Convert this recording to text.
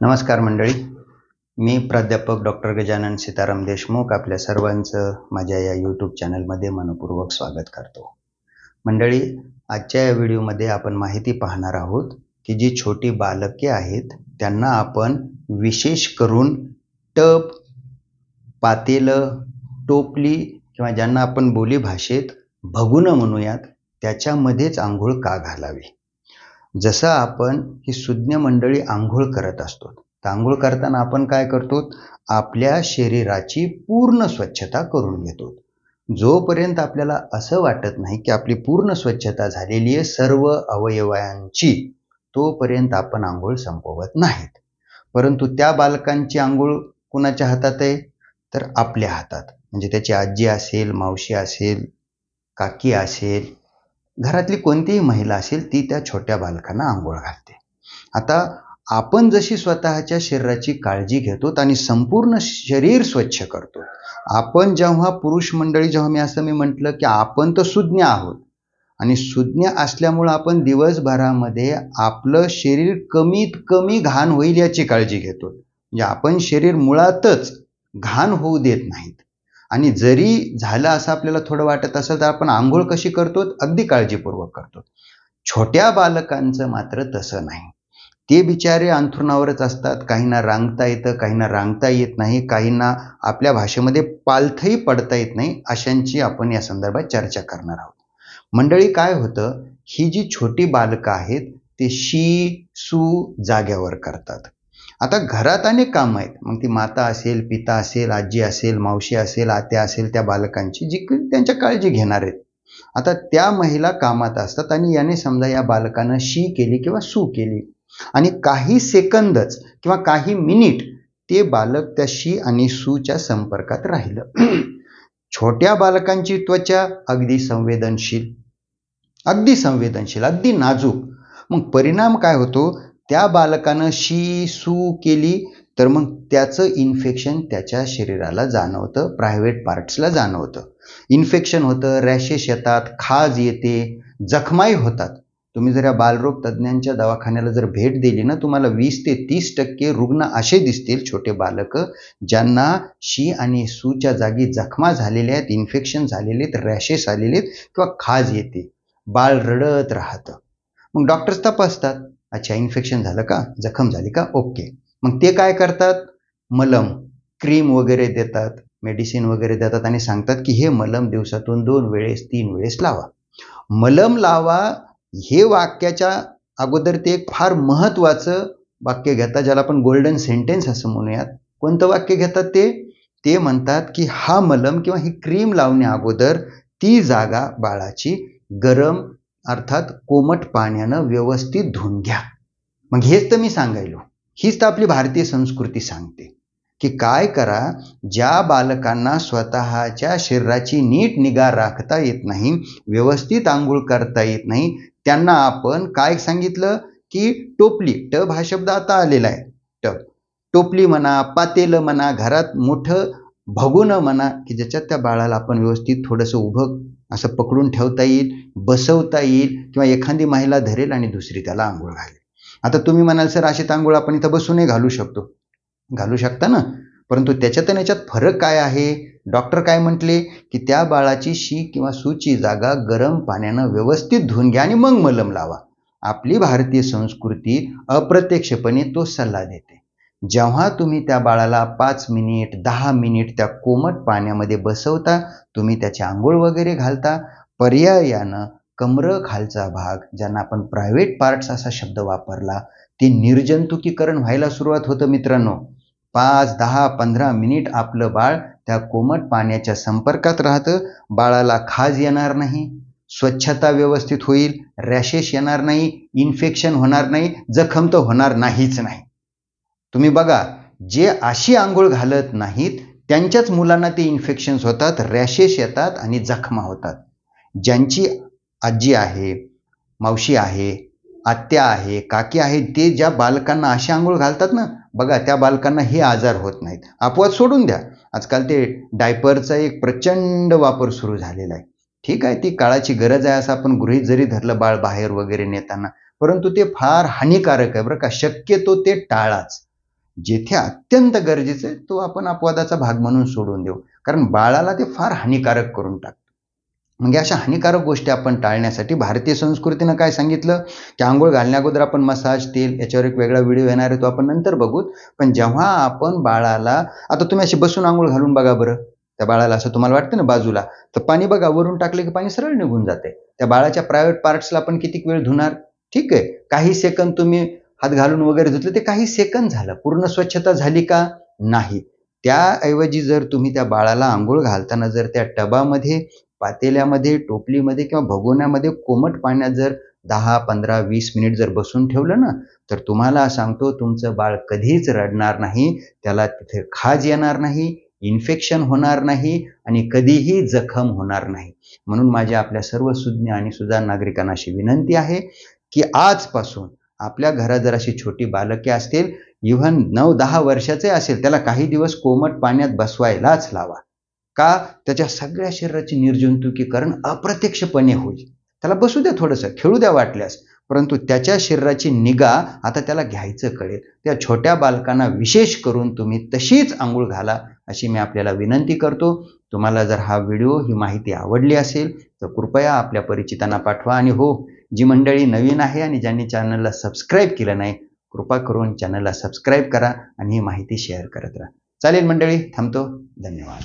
नमस्कार मंडळी. मी प्राध्यापक डॉक्टर गजानन सीताराम देशमुख आपल्या सर्वांचं माझ्या या यूट्यूब चॅनलमध्ये मनपूर्वक स्वागत करतो. मंडळी आजच्या या व्हिडिओमध्ये आपण माहिती पाहणार आहोत की जी छोटी बालके आहेत त्यांना आपण विशेष करून टप पातेलं टोपली किंवा ज्यांना आपण बोलीभाषेत भगुनं म्हणूयात त्याच्यामध्येच आंघोळ का घालावी? जसं आपण ही सुज्ञ मंडळी आंघोळ करत असतो तर आंघोळ करताना आपण काय करतो? आपल्या शरीराची पूर्ण स्वच्छता करून घेतो. जोपर्यंत आपल्याला असं वाटत नाही की आपली पूर्ण स्वच्छता झालेली आहे सर्व अवयवांची तोपर्यंत आपण आंघोळ संपवत नाहीत. परंतु त्या बालकांची आंघोळ कुणाच्या हातात आहे? तर आपल्या हातात. म्हणजे त्याची आजी असेल मावशी असेल काकी असेल घरातली कोणतीही महिला असेल ती त्या छोट्या बालकांना आंघोळ घालते. आता आपण जशी स्वतःच्या शरीराची काळजी घेतो आणि संपूर्ण शरीर स्वच्छ करतो आपण जेव्हा पुरुष मंडळी जेव्हा मी असं मी म्हटलं की आपण तर सुज्ञ आहोत आणि सुज्ञ असल्यामुळं आपण दिवसभरामध्ये आपलं शरीर कमीत कमी घाण होईल याची काळजी घेतो. म्हणजे आपण शरीर मुळातच घाण होऊ देत नाहीत. आणि जरी झालं असं आपल्याला थोडं वाटत असेल तर आपण आंघोळ कशी करतो अगदी काळजीपूर्वक करतो छोट्या बालकांचं मात्र तसं नाही. ते बिचारे अंथरुणावरच असतात. काहींना रांगता येतं काहींना रांगता येत नाही काहींना आपल्या भाषेमध्ये पालथही पडता येत नाही अशांची आपण या संदर्भात चर्चा करणार आहोत. मंडळी काय होतं? ही जी छोटी बालकं आहेत ते शी सू जाग्यावर करतात. आता घरात अनेक कामं आहेत. मग ती माता असेल पिता असेल आजी असेल मावशी असेल आत्या असेल त्या बालकांची जी त्यांच्या काळजी घेणार आहेत. आता त्या महिला कामात असतात आणि याने समजा या बालकानं शी केली किंवा सू केली आणि काही सेकंदच किंवा काही मिनिट ते बालक त्या शी आणि सूच्या संपर्कात राहिलं. छोट्या बालकांची त्वचा अगदी संवेदनशील अगदी संवेदनशील अगदी नाजूक. मग परिणाम काय होतो? त्या बालकानं शी सू केली तर मग त्याचं इन्फेक्शन त्याच्या शरीराला जाणवतं प्रायव्हेट पार्ट्सला जाणवतं. इन्फेक्शन होतं रॅशेस येतात खाज येते जखमाही होतात. तुम्ही जर या बालरोग तज्ज्ञांच्या दवाखान्याला जर भेट दिली ना तुम्हाला वीस ते तीस टक्के रुग्ण असे दिसतील छोटे बालक ज्यांना शी आणि सूच्या जागी जखमा झालेल्या आहेत इन्फेक्शन झालेले आहेत रॅशेस आलेले आहेत किंवा खाज येते. बाळ रडत राहतं. मग डॉक्टर्स तपासतात. अच्छा इन्फेक्शन झालं का? जखम झाली का? ओके मग ते काय करतात? मलम क्रीम वगैरे देतात मेडिसिन वगैरे देतात आणि सांगतात की हे मलम दिवसातून दोन वेळेस तीन वेळेस लावा. मलम लावा हे वाक्याच्या अगोदर ते एक फार महत्त्वाचं वाक्य घेतात ज्याला आपण गोल्डन सेंटेन्स असं म्हणूयात. कोणतं वाक्य घेतात ते? ते म्हणतात की हा मलम किंवा ही क्रीम लावण्या अगोदर ती जागा बाळाची गरम अर्थात कोमट पाण्यानं व्यवस्थित धुवून घ्या. मग हेच तर मी सांगायलो. हीच तर आपली भारतीय संस्कृती सांगते की काय करा ज्या बालकांना स्वतःच्या शरीराची नीट निगा राखता येत नाही व्यवस्थित आंघोळ करता येत नाही त्यांना आपण काय सांगितलं? की टोपली टब हा शब्द आता आलेला आहे. टब टोपली म्हणा पातेलं म्हणा घरात मोठं भगुनं म्हणा की ज्याच्यात त्या बाळाला आपण व्यवस्थित थोडंसं उभं असं पकडून ठेवता येईल बसवता येईल किंवा एखादी महिला धरेल आणि दुसरी त्याला आंघोळ घालेल. आता तुम्ही म्हणाल सर अशी आंघोळ आपण इथं बसूनही घालू शकतो. घालू शकता ना. परंतु त्याच्यात आणि याच्यात फरक काय आहे? डॉक्टर काय म्हटले? की त्या बाळाची शी किंवा सूची जागा गरम पाण्यानं व्यवस्थित धुवून घ्या आणि मग मलम लावा. आपली भारतीय संस्कृती अप्रत्यक्षपणे तो सल्ला देते. जेव्हा तुम्ही त्या बाळाला पाच मिनिट दहा मिनिट त्या कोमट पाण्यामध्ये बसवता तुम्ही त्याची आंघोळ वगैरे घालता पर्यायानं कमर खालचा भाग ज्यांना आपण प्रायव्हेट पार्ट्स असा शब्द वापरला ते निर्जंतुकीकरण व्हायला सुरुवात होतं मित्रांनो. पाच दहा पंधरा मिनिट आपलं बाळ त्या कोमट पाण्याच्या संपर्कात राहतं. बाळाला खाज येणार नाही स्वच्छता व्यवस्थित होईल रॅशेस येणार नाही इन्फेक्शन होणार नाही जखम तर होणार नाहीच नाही. तुम्ही बघा जे अशी आंघोळ घालत नाहीत त्यांच्याच मुलांना ते इन्फेक्शन्स होतात रॅशेस येतात आणि जखमा होतात. ज्यांची आजी आहे मावशी आहे आत्या आहे काकी आहे ते ज्या बालकांना अशी आंघोळ घालतात ना बघा त्या बालकांना हे आजार होत नाहीत. अपवाद सोडून द्या. आजकाल ते डायपरचा एक प्रचंड वापर सुरू झालेला आहे. ठीक आहे ती काळाची गरज आहे असं आपण गृहीत जरी धरलं बाळ बाहेर वगैरे नेताना परंतु ते फार हानिकारक आहे बरं का. शक्यतो ते टाळाच. जेथे अत्यंत गरजेचं आहे तो आपण अपवादाचा भाग म्हणून सोडून देऊ. कारण बाळाला ते फार हानिकारक करून टाकतं. म्हणजे अशा हानिकारक गोष्टी आपण टाळण्यासाठी भारतीय संस्कृतीनं काय सांगितलं? की आंघोळ घालण्याअगोदर आपण मसाज तेल याच्यावर एक वेगळा व्हिडिओ येणार आहे तो आपण नंतर बघू. पण जेव्हा आपण बाळाला आता तुम्ही अशी बसून आंघोळ घालून बघा बरं. त्या बाळाला असं तुम्हाला वाटतं ना बाजूला? तर पाणी बघा वरून टाकले की पाणी सरळ निघून जाते. त्या बाळाच्या प्रायव्हेट पार्ट्सला आपण किती वेळ धुणार? ठीक आहे. काही सेकंद तुम्ही हात घालून वगैरे धुतलं ते काही सेकंद झालं. पूर्ण स्वच्छता झाली का? नाही. त्याऐवजी जर तुम्ही त्या बाळाला आंघोळ घालताना जर त्या टबामध्ये पातेल्यामध्ये टोपलीमध्ये किंवा भगोन्यामध्ये कोमट पाण्यात जर दहा पंधरा वीस मिनिट जर बसून ठेवलं ना तर तुम्हाला सांगतो तुमचं बाळ कधीच रडणार नाही त्याला तिथे खाज येणार नाही इन्फेक्शन होणार नाही आणि कधीही जखम होणार नाही. म्हणून माझ्या आपल्या सर्व सुज्ञ आणि सुजाण नागरिकांना अशी विनंती आहे की आजपासून आपल्या घरात जर अशी छोटी बालके असतील इव्हन नऊ दहा वर्षाचे असेल त्याला काही दिवस कोमट पाण्यात बसवायलाच लावा. का? त्याच्या सगळ्या शरीराची निर्जंतुकीकरण अप्रत्यक्षपणे होईल. त्याला बसू द्या थोडंसं खेळू द्या वाटल्यास. परंतु त्याच्या शरीराची निगा आता त्याला घ्यायचं कळेल. त्या छोट्या बालकांना विशेष करून तुम्ही तशीच आंघोळ घाला अशी मी आपल्याला विनंती करतो. तुम्हाला जर हा व्हिडिओ ही माहिती आवडली असेल तर कृपया आपल्या परिचितांना पाठवा. आणि हो जी मंडळी नवीन आहे आणि ज्यांनी चॅनलला सबस्क्राईब केलं नाही कृपा करून चॅनलला सबस्क्राईब करा आणि ही माहिती शेअर करत राहा. चालेल मंडळी थांबतो. धन्यवाद.